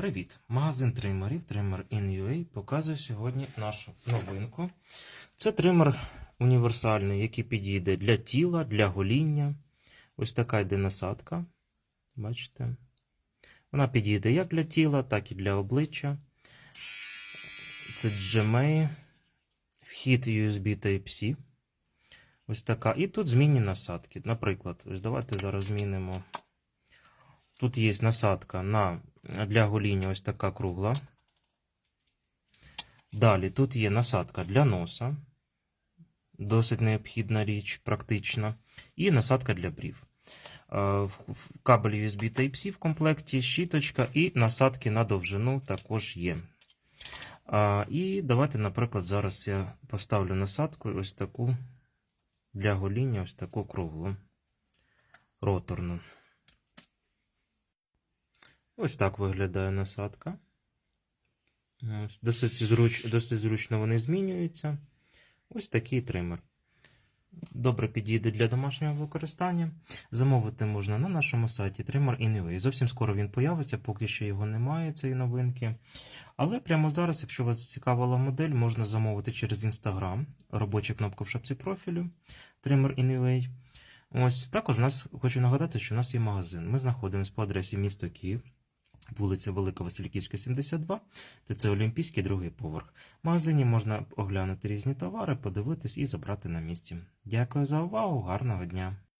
Привіт! Магазин тримерів Trimmer in.ua показує сьогодні нашу новинку. Це тример універсальний, який підійде для тіла, для гоління. Ось така йде насадка. Бачите? Вона підійде як для тіла, так і для обличчя. Це GMA, вхід USB Type-C. Ось така. І тут змінні насадки. Наприклад, ось давайте зараз змінимо. Тут є насадка на, для гоління ось така кругла. Далі тут є насадка для носа. Досить необхідна річ, практична. І насадка для брів. Е, Кабель USB Type-C в комплекті, щіточка і насадки на довжину також є. І давайте, наприклад, зараз я поставлю насадку ось таку для гоління, ось таку круглу роторну. Ось так виглядає насадка. Досить, зруч, досить зручно вони змінюються. Ось такий тример. Добре підійде для домашнього використання. Замовити можна на нашому сайті Trimmer Anyway. Зовсім скоро він появиться, поки що його немає, цієї новинки. Але прямо зараз, якщо вас зацікавила модель, можна замовити через Instagram, робоча кнопка в шапці профілю Trimmer Anyway. Ось також у нас хочу нагадати, що у нас є магазин. Ми знаходимося по адресі місто Київ, вулиця Велика Васильківська, 72, ТЦ Олімпійський, другий поверх. В магазині можна оглянути різні товари, подивитись і забрати на місці. Дякую за увагу, гарного дня!